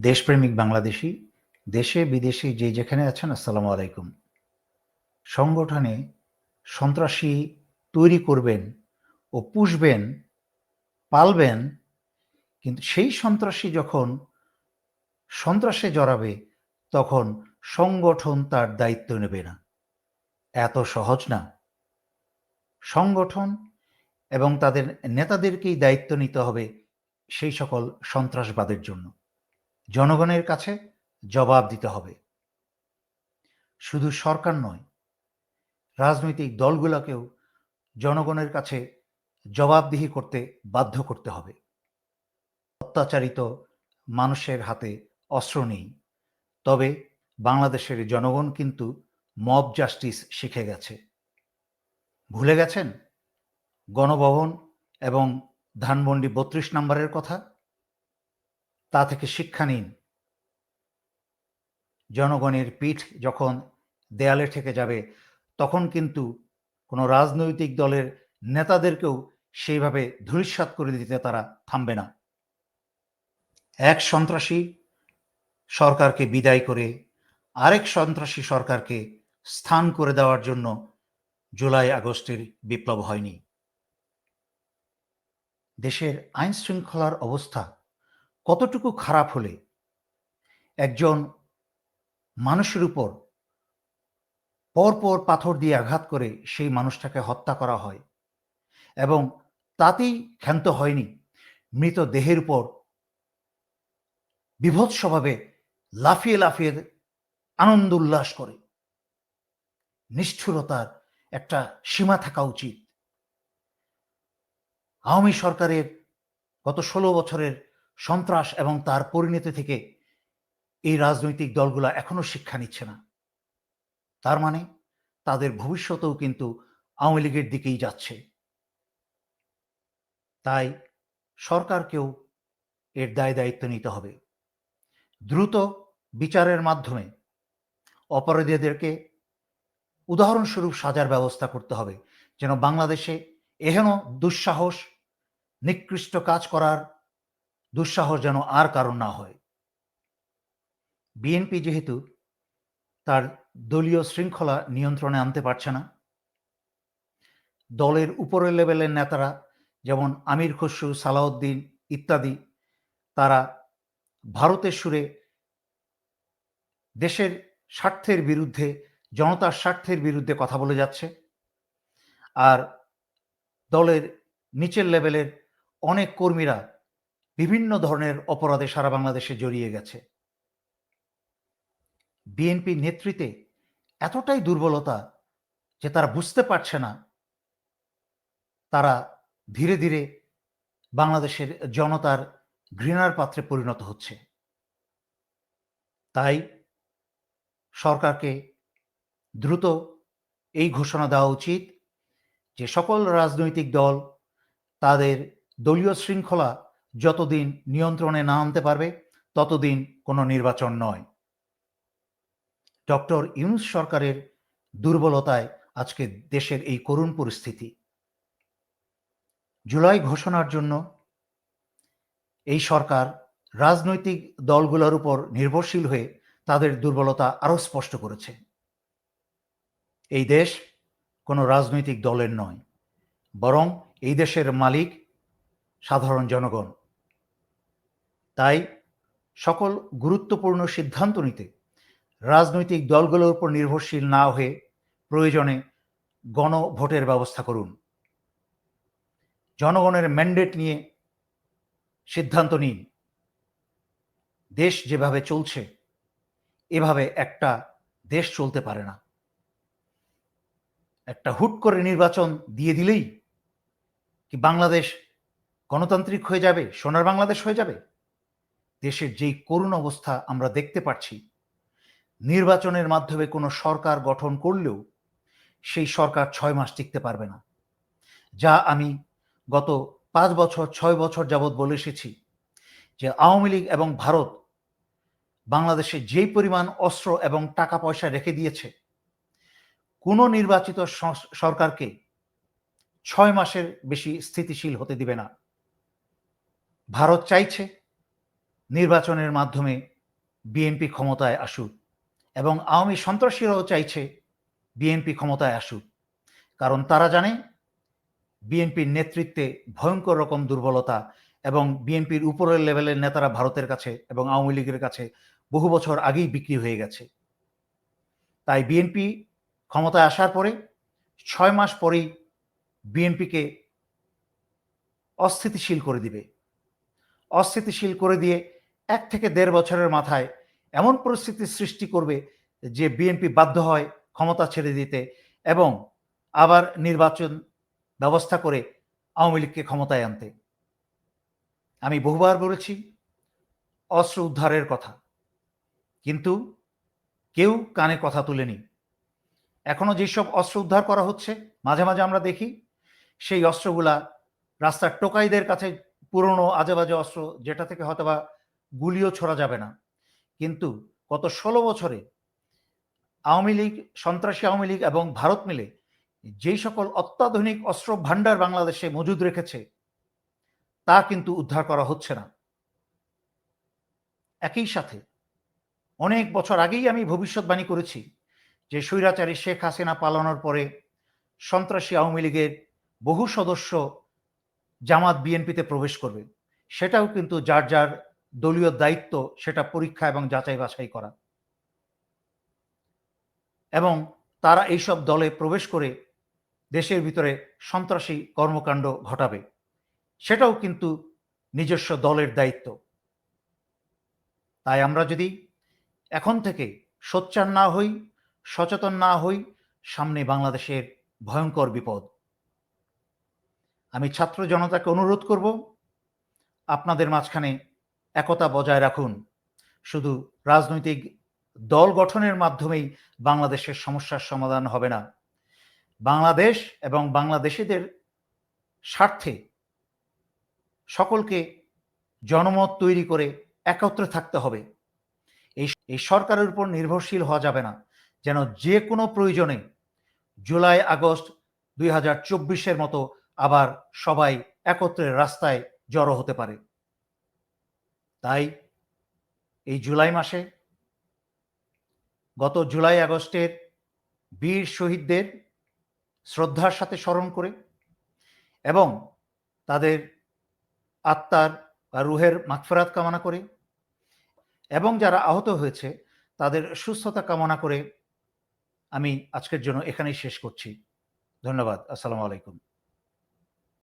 দেশপ্রেমিক বাংলাদেশি, দেশে বিদেশে যে যেখানে আছেন, আসসালামু আলাইকুম। সংগঠনে সন্ত্রাসী তৈরি করবেন ও পুষবেন, পালবেন, কিন্তু সেই সন্ত্রাসী যখন সন্ত্রাসে জড়াবে, তখন সংগঠন তার দায়িত্ব নেবে না। এত সহজ না। সংগঠন এবং তাদের নেতাদেরকেই দায়িত্ব নিতে হবে সেই সকল সন্ত্রাসবাদের জন্য। জনগণের কাছে জবাব দিতে হবে। শুধু সরকার নয়, রাজনৈতিক দলগুলোকেও জনগণের কাছে জবাবদিহি করতে বাধ্য করতে হবে। অত্যাচারিত মানুষের হাতে অস্ত্র নেই, তবে বাংলাদেশের জনগণ কিন্তু মব জাস্টিস শিখে গেছে। ভুলে গেছেন? গণভবন এবং ধানমন্ডি বত্রিশ নম্বরের কথা? তা থেকে শিক্ষা নিন। জনগণের পিঠ যখন দেয়ালে ঠেকে যাবে, তখন কিন্তু কোনো রাজনৈতিক দলের নেতাদেরকেও সেইভাবে ধূলিসাৎ করে দিতে তারা থামবে না। এক সন্ত্রাসী সরকারকে বিদায় করে আরেক সন্ত্রাসী সরকারকে স্থান করে দেওয়ার জন্য জুলাই আগস্টের বিপ্লব হয়নি। দেশের আইন শৃঙ্খলার অবস্থা কতটুকু খারাপ হলে একজন মানুষের উপর পরপর পাথর দিয়ে আঘাত করে সেই মানুষটাকে হত্যা করা হয় এবং তাতেই ক্ষান্ত হয়নি, মৃত দেহের উপর বিভৎসভাবে লাফিয়ে লাফিয়ে আনন্দ উল্লাস করে। নিষ্ঠুরতার একটা সীমা থাকা উচিত। আওয়ামী সরকারের গত ষোলো বছরের সন্ত্রাস এবং তার পরিণতি থেকে এই রাজনৈতিক দলগুলা এখনও শিক্ষা নিচ্ছে না। তার মানে তাদের ভবিষ্যতেও কিন্তু আওয়ামী লীগের দিকেই যাচ্ছে। তাই সরকারকেও এর দায় দায়িত্ব নিতে হবে। দ্রুত বিচারের মাধ্যমে অপরাধীদেরকে উদাহরণস্বরূপ সাজার ব্যবস্থা করতে হবে, যেন বাংলাদেশে এহেন দুঃসাহস, নিকৃষ্ট কাজ করার দুঃসাহস যেন আর কারণ না হয়। বিএনপি যেহেতু, তার দলীয় শৃঙ্খলা নিয়ন্ত্রণে আনতে পারছে না। দলের উপরের লেভেলের নেতারা যেমন আমির খসরু, সালাউদ্দিন ইত্যাদি, তারা ভারতের সুরে দেশের স্বার্থের বিরুদ্ধে, জনতার স্বার্থের বিরুদ্ধে কথা বলে যাচ্ছে। আর দলের নিচের লেভেলের অনেক কর্মীরা বিভিন্ন ধরনের অপরাধে সারা বাংলাদেশে জড়িয়ে গেছে। বিএনপি নেতৃত্বে এতটাই দুর্বলতা যে তারা বুঝতে পারছে না, তারা ধীরে ধীরে বাংলাদেশের জনতার ঘৃণার পাত্রে পরিণত হচ্ছে। তাই সরকারকে দ্রুত এই ঘোষণা দেওয়া উচিত যে সকল রাজনৈতিক দল তাদের দলীয় শৃঙ্খলা যতদিন নিয়ন্ত্রণে না আনতে পারবে, ততদিন কোনো নির্বাচন নয়। ডক্টর ইউনুস সরকারের দুর্বলতায় আজকে দেশের এই করুণ পরিস্থিতি। জুলাই ঘোষণার জন্য এই সরকার রাজনৈতিক দলগুলোর উপর নির্ভরশীল হয়ে তাদের দুর্বলতা আরও স্পষ্ট করেছে। এই দেশ কোনো রাজনৈতিক দলের নয়, বরং এই দেশের মালিক সাধারণ জনগণ। তাই সকল গুরুত্বপূর্ণ সিদ্ধান্ত নিতে রাজনৈতিক দলগুলোর উপর নির্ভরশীল না হয়ে প্রয়োজনে গণভোটের ব্যবস্থা করুন। জনগণের ম্যান্ডেট নিয়ে সিদ্ধান্ত নিন। দেশ যেভাবে চলছে, এভাবে একটা দেশ চলতে পারে না। একটা হুট করে নির্বাচন দিয়ে দিলেই কি বাংলাদেশ গণতান্ত্রিক হয়ে যাবে, সোনার বাংলাদেশ হয়ে যাবে? দেশের যেই করুণ অবস্থা আমরা দেখতে পাচ্ছি, নির্বাচনের মাধ্যমে কোনো সরকার গঠন করলেও সেই সরকার ছয় মাস টিকতে পারবে না। যা আমি গত পাঁচ বছর, ছয় বছর যাবৎ বলে এসেছি যে আওয়ামী লীগ এবং ভারত বাংলাদেশে যেই পরিমাণ অস্ত্র এবং টাকা পয়সা রেখে দিয়েছে, কোনো নির্বাচিত সরকারকে ছয় মাসের বেশি স্থিতিশীল হতে দিবে না। ভারত চাইছে নির্বাচনের মাধ্যমে বিএনপি ক্ষমতায় আসুক এবং আওয়ামী সন্ত্রাসীরাও চাইছে বিএনপি ক্ষমতায় আসুক। কারণ তারা জানে বিএনপির নেতৃত্বে ভয়ঙ্কর রকম দুর্বলতা এবং বিএনপির উপরের লেভেলের নেতারা ভারতের কাছে এবং আওয়ামী লীগের কাছে বহু বছর আগেই বিক্রি হয়ে গেছে। তাই বিএনপি ক্ষমতায় আসার পরে ছয় মাস পরেই বিএনপিকে অস্থিতিশীল করে দিবে। অস্থিতিশীল করে দিয়ে এক থেকে দেড় বছরের মাথায় এমন পরিস্থিতির সৃষ্টি করবে যে বিএনপি বাধ্য হয় ক্ষমতা ছেড়ে দিতে এবং আবার নির্বাচন ব্যবস্থা করে আওয়ামী লীগকে ক্ষমতায় আনতে। আমি বহুবার বলেছি, অস্ত্র উদ্ধারের কথা। কিন্তু কেউ কানে কথা তুলেনি। এখনও যেসব অস্ত্র উদ্ধার করা হচ্ছে, মাঝে মাঝে আমরা দেখি, সেই অস্ত্রগুলা রাস্তার টোকাইদের কাছে পুরনো আজেবাজে অস্ত্র, যেটা থেকে হয়তোবা গুলিও ছোড়া যাবে না। কিন্তু গত ষোলো বছরে আওয়ামী লীগ, সন্ত্রাসী আওয়ামী লীগ এবং ভারত মিলে যেই সকল অত্যাধুনিক অস্ত্র ভাণ্ডার বাংলাদেশে মজুদ রেখেছে, তা কিন্তু উদ্ধার করা হচ্ছে না। একই সাথে অনেক বছর আগেই আমি ভবিষ্যৎবাণী করেছি যে স্বৈরাচারী শেখ হাসিনা পালানোর পরে সন্ত্রাসী আওয়ামী লীগের বহু সদস্য জামাত বিএনপিতে প্রবেশ করবে। সেটাও কিন্তু যার যার দলীয় দায়িত্ব সেটা পরীক্ষা এবং যাচাই বাছাই করা। এবং তারা এইসব দলে প্রবেশ করে দেশের ভিতরে সন্ত্রাসী কর্মকাণ্ড ঘটাবে। সেটাও কিন্তু নিজস্ব দলের দায়িত্ব। তাই আমরা যদি এখন থেকে সোচ্চার না হই, সচেতন না হই, সামনে বাংলাদেশের ভয়ঙ্কর বিপদ। আমি ছাত্র জনতাকে অনুরোধ করব, আপনাদের মাঝখানে একতা বজায় রাখুন। শুধু রাজনৈতিক দল গঠনের মাধ্যমেই বাংলাদেশের সমস্যার সমাধান হবে না। বাংলাদেশ এবং বাংলাদেশিদের স্বার্থে সকলকে জনমত তৈরি করে একত্রে থাকতে হবে। এই এই সরকারের উপর নির্ভরশীল হওয়া যাবে না। যেন যে কোনো প্রয়োজনে জুলাই, আগস্ট দুই হাজার চব্বিশের মতো আবার সবাই একত্রে রাস্তায় জড়ো হতে পারে। তাই এই জুলাই মাসে, গত জুলাই আগস্টের বীর শহীদদের শ্রদ্ধার সাথে স্মরণ করে এবং তাদের আত্মার বা রুহের মাগফেরাত কামনা করে এবং যারা আহত হয়েছে, তাদের সুস্থতা কামনা করে আমি আজকের জন্য এখানেই শেষ করছি। ধন্যবাদ। আসসালামু আলাইকুম।